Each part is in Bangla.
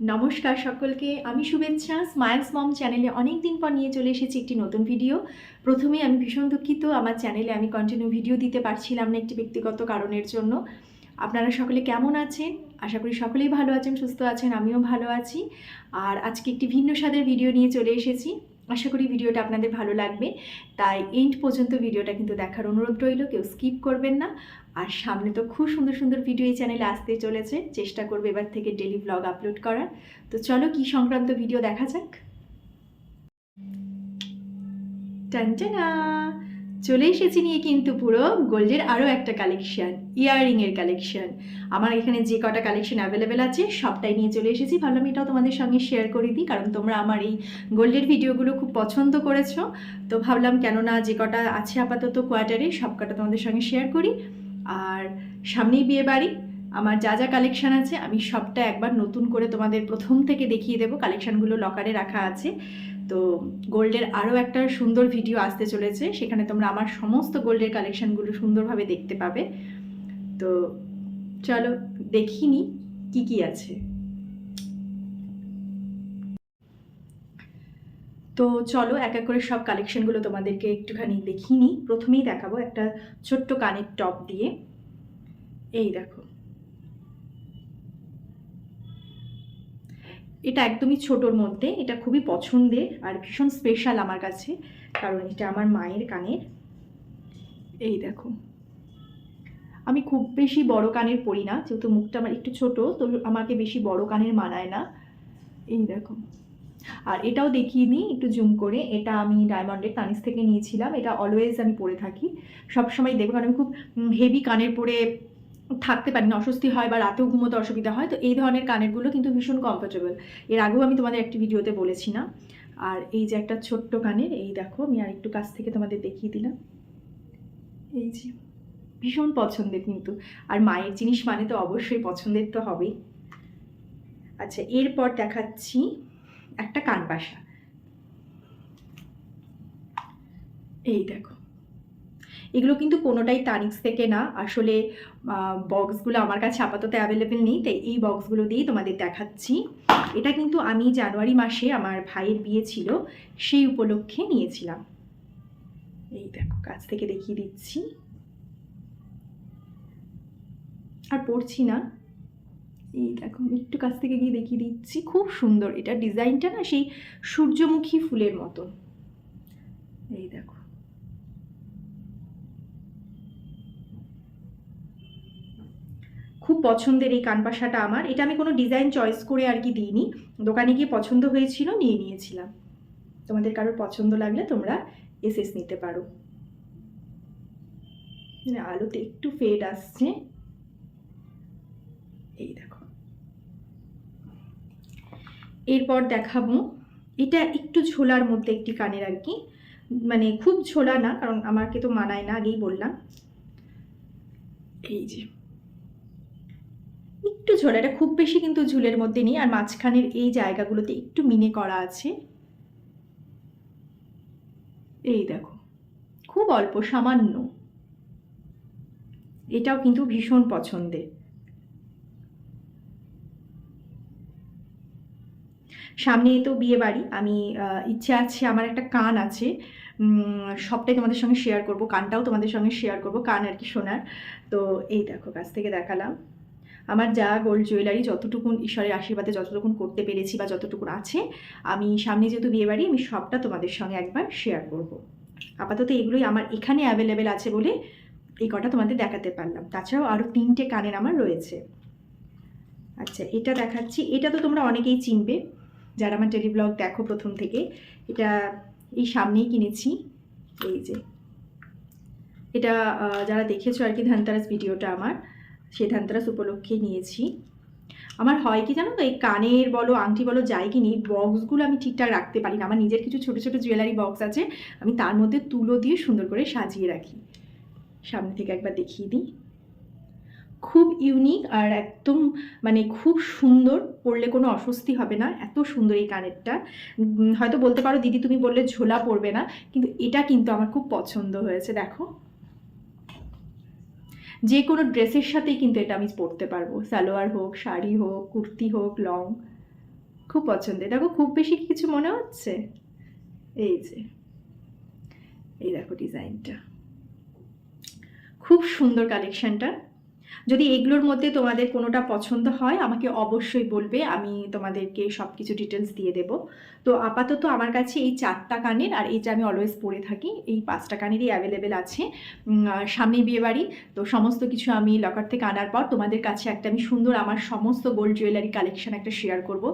নমস্কার সকলকে, আমি শুভেচ্ছা। স্মাইলস মম চ্যানেলে অনেক দিন পর নিয়ে চলে এসেছি একটি নতুন ভিডিও প্রথমে আমি ভীষণ দুঃখিত, আমার চ্যানেলে আমি কন্টিনিউ ভিডিও দিতে পারছিলাম না একটি ব্যক্তিগত কারণের জন্য। আপনারা সকলে কেমন আছেন? আশা করি সকলেই ভালো আছেন, সুস্থ আছেন, আমিও ভালো আছি। আর আজকে একটি ভিন্ন স্বাদের ভিডিও নিয়ে চলে এসেছি। আশা করি ভিডিওটা আপনাদের ভালো লাগবে। তাই এন্ড পর্যন্ত ভিডিওটা কিন্তু দেখার অনুরোধ রইল, কেউ স্কিপ করবেন না। আর সামনে তো খুব সুন্দর সুন্দর ভিডিও এই চ্যানেলে আসতে চলেছে। চেষ্টা করবে এবার থেকে ডেলি ব্লগ আপলোড করার। তো চলো কি সংক্রান্ত ভিডিও দেখা যাক। টানটানা চলে এসেছি নিয়ে কিন্তু পুরো গোল্ডের আরও একটা কালেকশান ইয়াররিংয়ের কালেকশান আমার এখানে যে কটা কালেকশান অ্যাভেলেবেল আছে, সবটাই নিয়ে চলে এসেছি। ভাবলাম এটাও তোমাদের সঙ্গে শেয়ার করে দিই, কারণ তোমরা আমার এই গোল্ডের ভিডিওগুলো খুব পছন্দ করেছ। তো ভাবলাম কেননা যে কটা আছে আপাতত কোয়ার্টারে সব কটা তোমাদের সঙ্গে শেয়ার করি। আর সামনেই বিয়ে বাড়ি। আমার যা যা কালেকশান আছে, আমি সবটা একবার নতুন করে তোমাদের প্রথম থেকে দেখিয়ে দেবো। কালেকশানগুলো লকারে রাখা আছে। তো গোল্ডের আরও একটা সুন্দর ভিডিও আসতে চলেছে। সেখানে তোমরা আমার সমস্ত গোল্ডের কালেকশানগুলো সুন্দরভাবে দেখতে পাবে। তো চলো দেখিনি কি কি আছে। তো চলো, এক এক করে সব কালেকশানগুলো তোমাদেরকে একটুখানি দেখিয়ে নিই প্রথমেই দেখাবো একটা ছোট্ট কানের টপ দিয়ে। এই দেখো। এটা একদমই ছোটোর মধ্যে, এটা খুবই পছন্দের আর ভীষণ স্পেশাল আমার কাছে, কারণ এটা আমার মায়ের কানের। এই দেখো। আমি খুব বেশি বড় কানের পরি না, যেহেতু মুখটা আমার একটু ছোট, তো আমাকে বেশি বড় কানের মানায় না। এই দেখো। আর এটাও দেখিয়ে নিই, একটু জুম করে। এটা আমি ডায়মন্ডের তানিস থেকে নিয়েছিলাম, এটা অলওয়েজ আমি পরে থাকি। সবসময় দেখব, কারণ আমি খুব হেভি কানের পরে থাকতে পারি না অস্বস্তি হয় বা রাতেও ঘুমোতে অসুবিধা হয়, তো এই ধরনের কানেরগুলো কিন্তু ভীষণ কমফোর্টেবল এর আগেও আমি তোমাদের একটি ভিডিওতে বলেছি না। আর এই যে একটা ছোট্ট কানের, এই দেখো, আমি আর একটু কাছ থেকে তোমাদের দেখিয়ে দিলাম। এই যে, ভীষণ পছন্দের কিন্তু। আর মায়ের জিনিস মানে তো অবশ্যই পছন্দের তো হবেই। আচ্ছা এরপর দেখাচ্ছি একটা কানপাশা এই দেখো এগুলো কিন্তু কোনোটাই তানিক্স থেকে না। আসলে বক্সগুলো আমার কাছে আপাতত অ্যাভেলেবেল নেই, তাই এই বক্সগুলো দিয়েই তোমাদের দেখাচ্ছি। এটা কিন্তু আমি জানুয়ারি মাসে আমার ভাইয়ের বিয়ে ছিল, সেই উপলক্ষে নিয়েছিলাম। এই দেখো, কাছ থেকে দেখিয়ে দিচ্ছি। আর পড়ছি না। এই দেখো একটু কাছ থেকে গিয়ে দেখিয়ে দিচ্ছি। খুব সুন্দর, এটা ডিজাইনটা না সেই সূর্যমুখী ফুলের মতো এই দেখো। খুব পছন্দের এই কানপাশাটা আমার। এটা আমি কোনো ডিজাইন চয়েস করে আর কি দিইনি। দোকানে গিয়ে পছন্দ হয়েছিল, নিয়ে নিয়েছিলাম। তোমাদের কারোর পছন্দ লাগলে তোমরা এসএস নিতে পারো। আলোতে একটু ফেড আসছে। এই দেখো। এরপর দেখাবো, এটা একটু ঝোলার মধ্যে একটি কানের আর কি। মানে খুব ঝোলা না, কারণ আমাকে তো মানায় না আগেই বললাম। এই যে। একটু ঝোলা, এটা খুব বেশি কিন্তু ঝুলের মধ্যে নেই। আর মাঝখানের এই জায়গাগুলোতে একটু মিনে করা আছে। এই দেখো, খুব অল্প, সামান্য। এটাও কিন্তু ভীষণ পছন্দের। সামনে তো বিয়ে বাড়ি আমি ইচ্ছে আছে, আমার একটা কান আছে। সবটাই তোমাদের সঙ্গে শেয়ার করব, কানটাও তোমাদের সঙ্গে শেয়ার করব, কান আর কি শোনার তো এই দেখো, কাছ থেকে দেখালাম। আমার যা গোল্ড জুয়েলারি যতটুকুন ঈশ্বরের আশীর্বাদে যতটুকুন করতে পেরেছি বা যতটুকুন আছে, আমি সামনে যেহেতু বিয়ে বাড়ি, আমি সবটা তোমাদের সঙ্গে একবার শেয়ার করব। আপাতত এগুলোই আমার এখানে অ্যাভেলেবেল আছে বলে এই কটা তোমাদের দেখাতে পারলাম। তাছাড়াও আরও তিনটে কানের আমার রয়েছে। আচ্ছা এটা দেখাচ্ছি। এটা তো তোমরা অনেকেই চিনবে, যারা আমার টেলিব্লগ দেখো প্রথম থেকে। এটা এই সামনেই কিনেছি। এই যে। এটা যারা দেখেছ আর কি ধানতারাস ভিডিওটা আমার সেই ধানতারাস উপলক্ষে নিয়েছি। আমার হয় কি জানো তো, এই কানের বলো, আংটি বলো, যাই কিনি বক্সগুলো আমি ঠিকঠাক রাখতে পারি না। আমার নিজের কিছু ছোটো ছোটো জুয়েলারি বক্স আছে, আমি তার মধ্যে তুলো দিয়ে সুন্দর করে সাজিয়ে রাখি। সামনে থেকে একবার দেখিয়ে দিই। খুব ইউনিক আর একদম মানে খুব সুন্দর, পরলে কোনো অস্বস্তি হবে না, এত সুন্দর এই কানেরটা। হয়তো বলতে পারো, দিদি তুমি বললে ঝোলা পড়বে না, কিন্তু এটা কিন্তু আমার খুব পছন্দ হয়েছে, দেখো। যে কোনো ড্রেসের সাথেই কিন্তু এটা আমি পরতে পারব। সালোয়ার হোক, শাড়ি হোক, কুর্তি হোক, লং। খুব পছন্দের। দেখো, খুব বেশি কিছু মনে হচ্ছে? এই যে। এই দেখো ডিজাইনটা। খুব সুন্দর কালেকশনটা যদি এগুলোর মধ্যে তোমাদের কোনোটা পছন্দ হয়, আমাকে অবশ্যই বলবে, আমি তোমাদেরকে সব কিছু ডিটেলস দিয়ে দেব। তো আপাতত আমার কাছে এই চারটা কানের আর এইটা আমি অলওয়েজ পরে থাকি, এই পাঁচটা কানেরই অ্যাভেলেবেল আছে। সামনে বিয়ে বাড়ি তো সমস্ত কিছু আমি লকার থেকে আনার পর তোমাদের কাছে একটা আমি সুন্দর আমার সমস্ত গোল্ড জুয়েলারি কালেকশন একটা শেয়ার করব।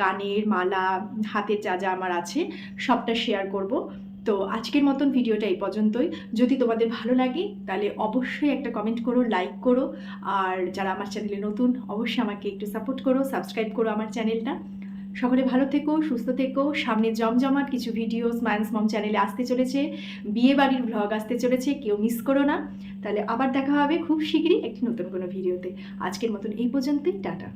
কানের মালা, হাতের যা যা আমার আছে, সবটা শেয়ার করব। তো আজকের মতন ভিডিওটা এই পর্যন্তই। যদি তোমাদের ভালো লাগে, তাহলে অবশ্যই একটা কমেন্ট করো লাইক করো। আর যারা আমার চ্যানেলে নতুন, অবশ্যই আমাকে একটু সাপোর্ট করো সাবস্ক্রাইব করো আমার চ্যানেলটা সকলে ভালো থেকো, সুস্থ থেকো। সামনে জমজমাট কিছু ভিডিও স্মাইলস মম চ্যানেলে আসতে চলেছে। বিয়ে বাড়ির ভ্লগ আসতে চলেছে, কেউ মিস করো না। তাহলে আবার দেখা হবে খুব শীঘ্রই একটি নতুন কোনো ভিডিওতে আজকের মতন এই পর্যন্তই, টাটা।